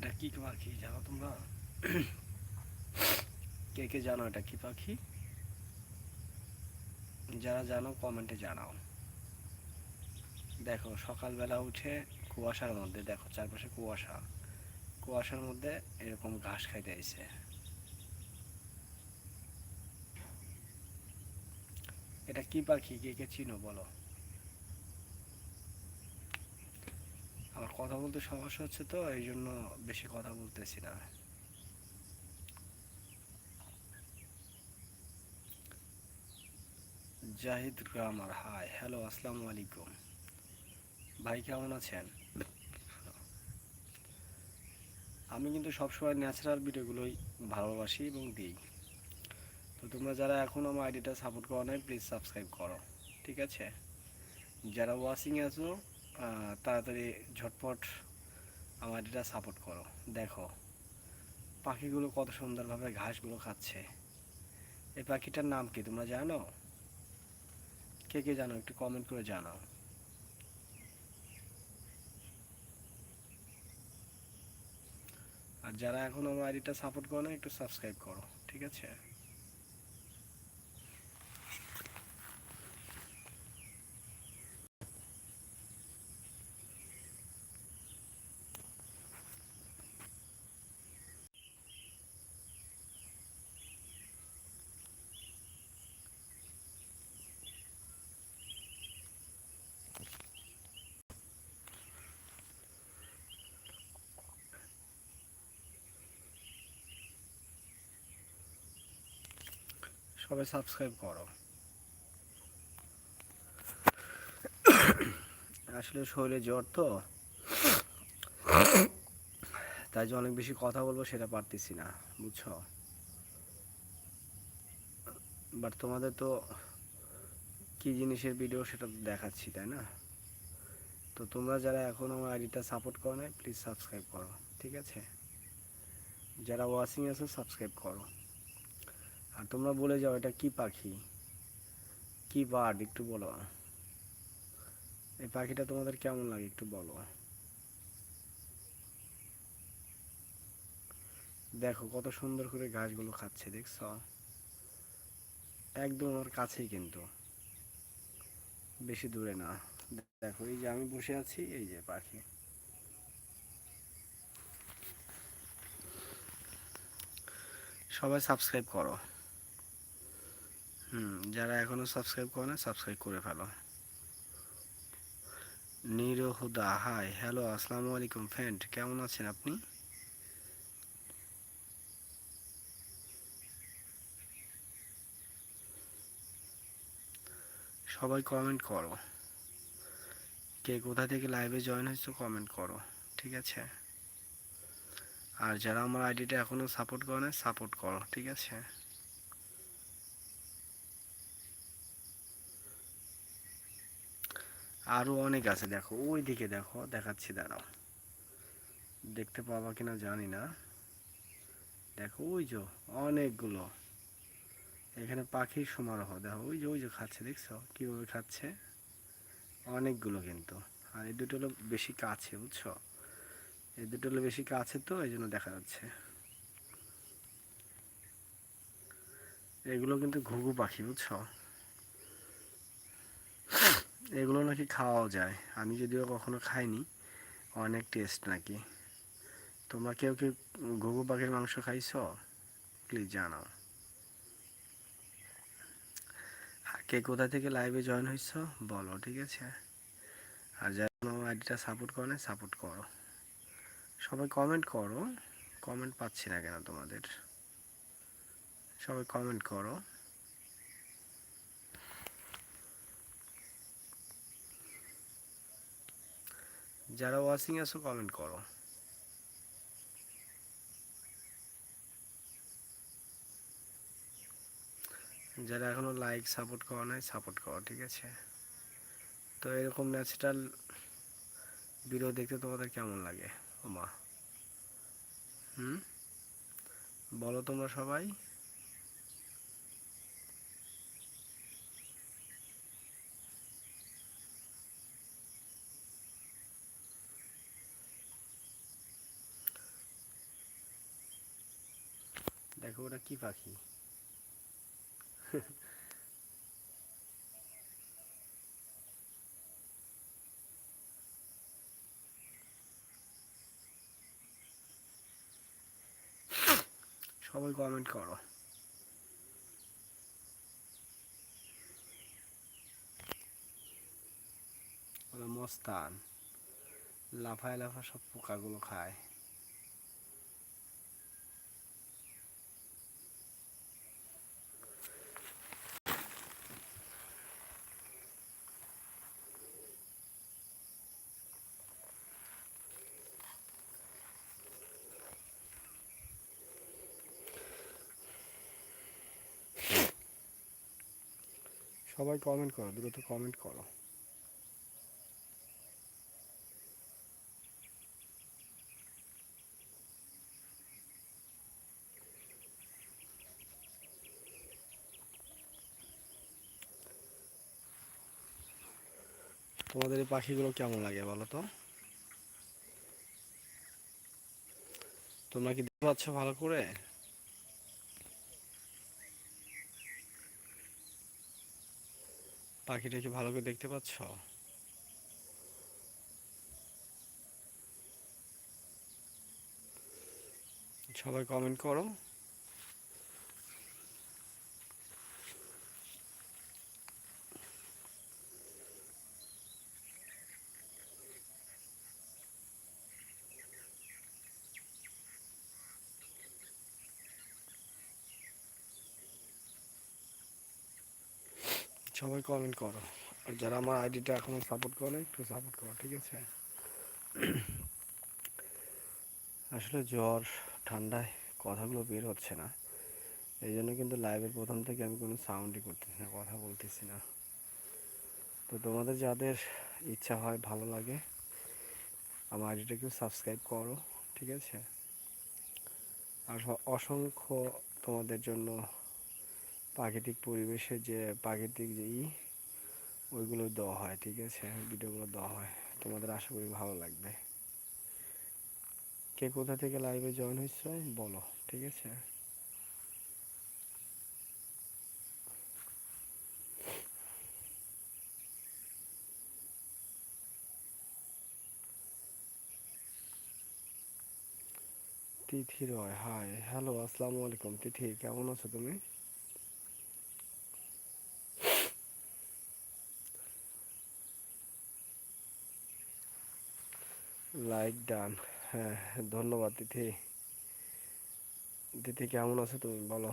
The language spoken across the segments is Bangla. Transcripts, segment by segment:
এটা কি পাখি জানো তোমরা? কে কে জানো এটা কি পাখি? যারা জানো কমেন্টে জানাও। দেখো, সকালবেলা উঠে কুয়াশার মধ্যে, দেখো চারপাশে কুয়াশা। কুয়াশার মধ্যে এরকম ঘাস খাইতে আইছে। এটা কি পাখি? কে কে চিনো বলো? আমার কথা বলতে সমস্যা হচ্ছে তো, এই জন্য বেশি কথা বলতেছি না। জাহিদ গ্রামার হাই হ্যালো আসসালামু আলাইকুম। ভাই, কেমন আছেন? আমি কিন্তু সবসময় ন্যাচারাল ভিডিওগুলোই ভালোবাসি এবং দিই। তো তোমরা যারা এখন আমার আইডিটা সাপোর্ট করো নাই প্লিজ সাবস্ক্রাইব করো, ঠিক আছে? যারা ওয়াচিংয়ে আছো তাড়াতাড়ি ঝটপট আমার আইডিটা সাপোর্ট করো। দেখো, পাখিগুলো কত সুন্দরভাবে ঘাসগুলো খাচ্ছে। এই পাখিটার নাম কি তোমরা জানো? কে কে জানো? একটু কমেন্ট করে জানাও। আর যারা এখন আমার আইডিটা সাপোর্ট করো না, একটু সাবস্ক্রাইব করো, ঠিক আছে? সবাই সাবস্ক্রাইব করো। আসলে শরীরে জ্বর তো। তাই যে অনেক বেশি কথা বলব সেটা পারতেছি না, বুঝছ? বাট তোমাদের তো কি জিনিসের ভিডিও সেটা দেখাচ্ছি, তাই না? তো তোমরা যারা এখন আমার আইডিটা সাপোর্ট করো না প্লিজ সাবস্ক্রাইব করো, ঠিক আছে? যারা ওয়াচিং আছো সাবস্ক্রাইব করো। আর তোমরা বলে যাও, এটা কি পাখি? কি বার্ড একটু বলো। এই পাখিটা তোমাদের কেমন লাগে একটু বলো। দেখো, কত সুন্দর করে ঘাসগুলো খাচ্ছে, দেখছ? একদম আমার কাছেই কিন্তু। বেশি দূরে না। দেখো, এই যে আমি বসে আছি, এই যে পাখি। সবাই সাবস্ক্রাইব করো। হুম, যারা এখনও সাবস্ক্রাইব করে না সাবস্ক্রাইব করে ফেলো। নিরহুদা হাই হ্যালো আসসালামু আলাইকুম ফ্রেন্ড কেমন আছেন আপনি? সবাই কমেন্ট করো। কে কোথা থেকে লাইভে জয়েন হয়েছো কমেন্ট করো, ঠিক আছে? আর যারা আমার আইডিটা এখনও সাপোর্ট করে না সাপোর্ট করো, ঠিক আছে? আরও অনেক আছে, দেখো। ওই দিকে দেখো, দেখাচ্ছি, দাঁড়াও। দেখতে পাবা কিনা জানি না। দেখো, ওই যে অনেকগুলো। এখানে পাখির সমারোহ, দেখো, ওই যে ওই যে খাচ্ছে, দেখছ? কীভাবে খাচ্ছে? অনেকগুলো কিন্তু। আর এই দুটো হলো বেশি কাছে, বুঝছ? এই দুটো হলো বেশি কাছে তো, এই জন্য দেখা যাচ্ছে। এগুলো কিন্তু ঘুঘু পাখি, বুঝছ? এগুলো নাকি খাওয়াও যায়। আমি যদিও কখনো খাইনি, অনেক টেস্ট নাকি। তোমরা কেউ কেউ ঘুঘু পাখির মাংস খাইছো? প্লিজ জানাও। কে কোথা থেকে লাইভে জয়েন হয়েছ বলো, ঠিক আছে? আর যারা আইডিটা সাপোর্ট করে না সাপোর্ট করো। সবাই কমেন্ট করো। কমেন্ট পাচ্ছি না কেন তোমাদের? সবাই কমেন্ট করো। যারা ওয়াচিং আছো কমেন্ট করো। যারা এখনও লাইক সাপোর্ট করো নাই সাপোর্ট করো, ঠিক আছে? তো এরকম ন্যাচারাল ভিডিও দেখতে তোমাদের কেমন লাগে ও মা হুম? বলো তোমরা সবাই দেখো ওটা কি পাখি? সবাই কমেন্ট করো। মস্তান। লাফায় লাফা সব পোকাগুলো খায়। সবাই কমেন্ট করো, দ্রুত কমেন্ট করো। তোমাদের এই পাখিগুলো কেমন লাগে বলো তো? তোমরা কি দেখতে পাচ্ছ ভালো করে? পাখিটা কি ভালো করে দেখতে পাচ্ছ? সবাই কমেন্ট করো। সবাই কমেন্ট করো। আর যারা আমার আইডিটা এখনও সাপোর্ট করে একটু সাপোর্ট করো, ঠিক আছে? আসলে জ্বর, ঠান্ডায় কথাগুলো বের হচ্ছে না। এই জন্য কিন্তু লাইভের প্রথম থেকে আমি কোনো সাউন্ডই করতেছি না, কথা বলতেছি না। তো তোমাদের যাদের ইচ্ছা হয়, ভালো লাগে, আমার আইডিটাকে সাবস্ক্রাইব করো, ঠিক আছে? আর অসংখ্য তোমাদের জন্য প্রাকৃতিক পরিবেশে যে প্রাকৃতিক যে ই ওইগুলো দেওয়া হয়, ঠিক আছে? ভিডিওগুলো দেওয়া হয়। তোমাদের আশা করি ভালো লাগবে। কে কোথা থেকে লাইভে জয়েন হয়েছে বলো, ঠিক আছে? তিথি রয় হাই হ্যালো আসসালামু আলাইকুম তিথি, কেমন আছো তুমি? Like done. হ্যাঁ ধন্যবাদ তিথি। দিদি কেমন আছো তুমি? বলো।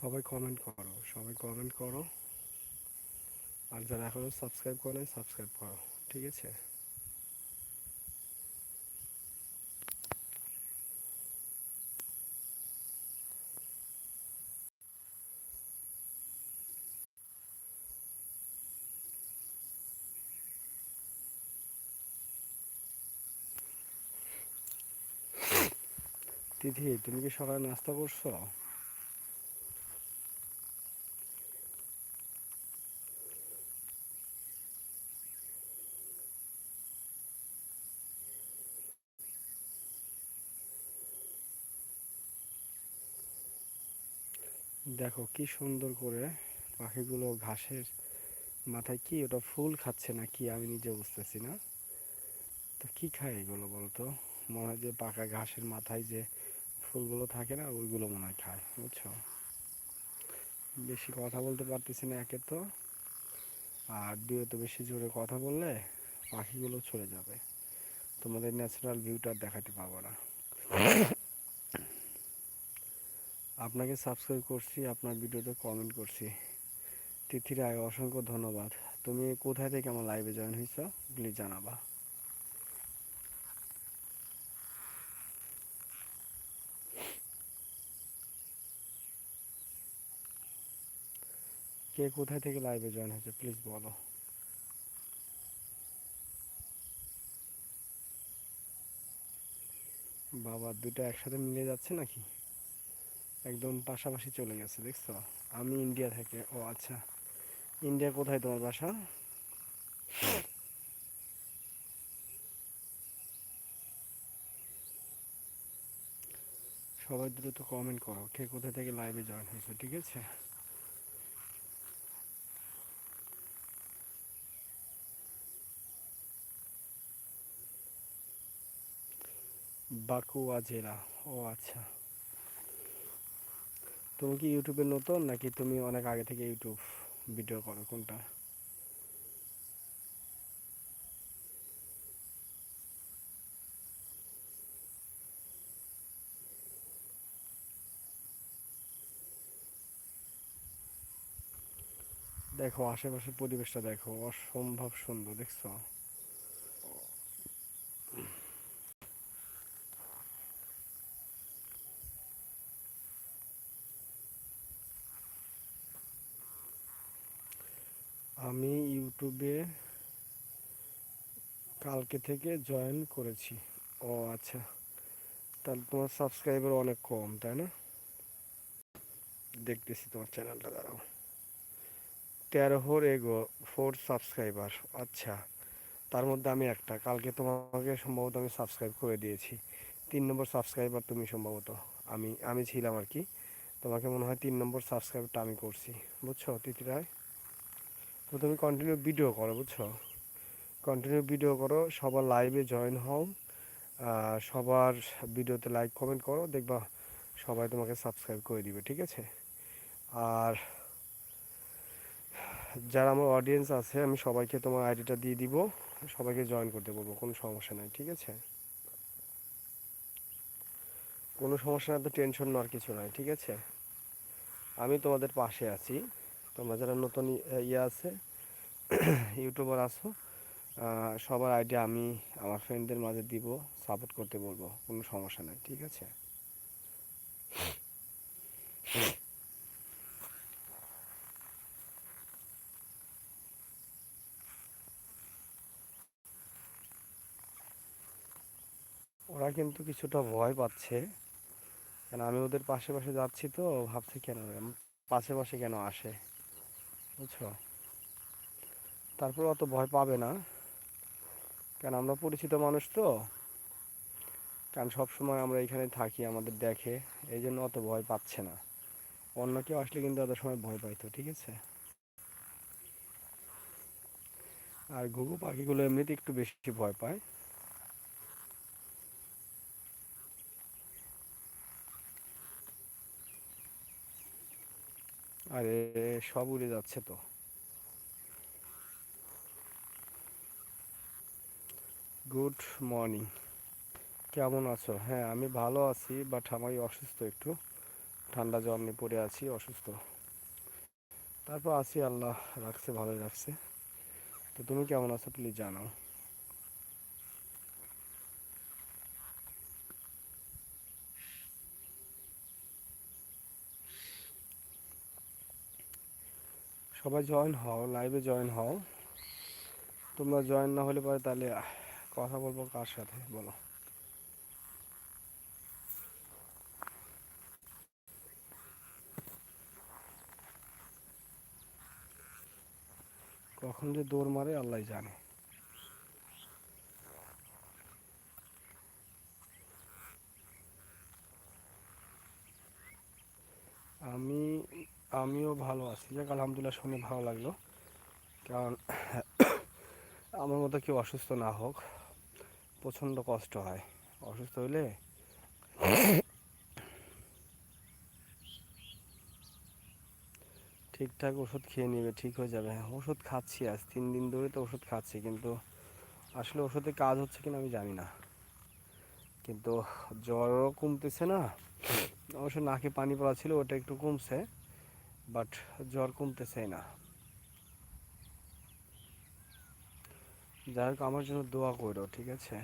সবাই কমেন্ট করো, সবাই কমেন্ট করো। আর যারা এখনও সাবস্ক্রাইব করে সাবস্ক্রাইব করো, ঠিক আছে? তিথি তুমি কি সকালে নাস্তা করছ? দেখো কি সুন্দর করে পাখিগুলো ঘাসের মাথায় কি ওটা ফুল খাচ্ছে না কি আমি নিজে বুঝতেছি না। তো কি খায় এগুলো বলতো? মনে হয় যে পাকা ঘাসের মাথায় যে ফুলগুলো থাকে না, ওইগুলো মনে হয় খায়, বুঝছ? বেশি কথা বলতে পারতেছি না একে তো। আর দুয়ে তো বেশি জোরে কথা বললে পাখিগুলো চলে যাবে। তোমাদের ন্যাচারাল ভিউটা দেখাতে পারব না। আপনাকে সাবস্ক্রাইব করছি, আপনার ভিডিওতে কমেন্ট করছি। তিথির আগে অসংখ্য ধন্যবাদ। তুমি কোথায় থেকে আমার লাইভে জয়েন হয়েছ প্লিজ জানাবা। কে কোথায় থেকে লাইভে জয়েন হয়েছে প্লিজ বলো। বাবা দুটো একসাথে মিলে যাচ্ছে নাকি? একদম পাশাপাশি চলে গেছে, দেখছ? আমি ইন্ডিয়া থেকে। ও আচ্ছা। ইন্ডিয়া কোথায় তোমার বাসা? সবাই দ্রুত কমেন্ট করো, কে কোথা থেকে লাইভে জয়েন হয়েছে, ঠিক আছে? বাকুয়া জেলা, ও আচ্ছা। তুমি কি ইউটিউবে নতুন নাকি তুমি অনেক আগে থেকে ইউটিউব ভিডিও করো? কোনটা? দেখো, আশেপাশের পরিবেশটা দেখো, অসম্ভব সুন্দর, দেখছ? আমি ইউটিউবে কালকে থেকে জয়েন করেছি। ও আচ্ছা। তাহলে তোমার সাবস্ক্রাইবার অনেক কম, তাই না? দেখতেছি তোমার চ্যানেলটা দাঁড়াও। তেরোহর এগো ফোর সাবস্ক্রাইবার আচ্ছা। তার মধ্যে আমি একটা। কালকে তোমাকে সম্ভবত আমি সাবস্ক্রাইব করে দিয়েছি। তিন নম্বর সাবস্ক্রাইবার তুমি সম্ভবত। আমি আমি ছিলাম আর কি। তোমাকে মনে হয় তিন নম্বর সাবস্ক্রাইবটা আমি করছি। বুঝছ, তিতিরায়? তো তুমি কন্টিনিউ ভিডিও করো, বুঝছ? কন্টিনিউ ভিডিও করো, সবার লাইভে জয়েন হও সবার ভিডিওতে লাইক কমেন্ট করো, দেখবা সবাই তোমাকে সাবস্ক্রাইব করে দিবে, ঠিক আছে? আর যারা আমার অডিয়েন্স আছে, আমি সবাইকে তোমার আইডিটা দিয়ে দিব, সবাইকে জয়েন করতে বলব, কোনো সমস্যা নাই, ঠিক আছে? কোনো সমস্যা না তো টেনশন নেওয়ার কিছু নাই, ঠিক আছে? আমি তোমাদের পাশে আছি। তোমরা যারা নতুন ইয়ে আছে, ইউটিউবার আছো সবার আইডিয়া আমি আমার ফ্রেন্ডদের মাঝে দিব সাপোর্ট করতে বলব, কোনো সমস্যা নাই, ঠিক আছে? ওরা কিন্তু কিছুটা ভয় পাচ্ছে, কেন আমি ওদের পাশে পাশে যাচ্ছি তো, ভাবছে কেন পাশে পাশে কেন আসে? বুঝছ তারপর অত ভয় পাবে না। কারণ আমরা পরিচিত মানুষ তো। কারণ সব সময় আমরা এখানে থাকি, আমাদের দেখে। এই জন্য অত ভয় পাচ্ছে না। অন্য কেউ আসলে কিন্তু অত সময় ভয় পাইতো, ঠিক আছে? আর ঘুঘু পাখিগুলো এমনিতে একটু বেশি ভয় পায়। আরে, সব উড়ে যাচ্ছে তো। গুড মর্নিং কেমন আছো? হ্যাঁ আমি ভালো আছি বাট আমি অসুস্থ একটু। ঠান্ডা জ্বর নিয়ে পড়ে আছি, অসুস্থ। তারপর আছি, আল্লাহ রাখছে, ভালোই রাখছে। তো তুমি কেমন আছো প্লিজ জানাও। সবাই জয়েন হও লাইভে জয়েন হও। তোমরা জয়েন না হলে পরে তাহলে কথা বলব কার সাথে, বলো। কখন যে দৌড় মারে আল্লাহ জানে আমি আমিও ভালো আছি। যাক, আলহামদুলিল্লাহ শুনে ভালো লাগল। কারণ আমার মতো কেউ অসুস্থ না হোক, প্রচণ্ড কষ্ট হয়। অসুস্থ হলে ঠিকঠাক ওষুধ খেয়ে নেবে, ঠিক হয়ে যাবে। হ্যাঁ ওষুধ খাচ্ছি আজ, তিন দিন ধরে তো ওষুধ খাচ্ছি, কিন্তু আসলে ওষুধে কাজ হচ্ছে কিনা আমি জানি না। কিন্তু জ্বরও কমতেছে না। অবশ্য নাকে পানি পড়া ছিল, ওটা একটু কমছে। বাট জ্বর কমতে চাই না। যাই হোক আমার জন্য দোয়া করো ঠিক আছে?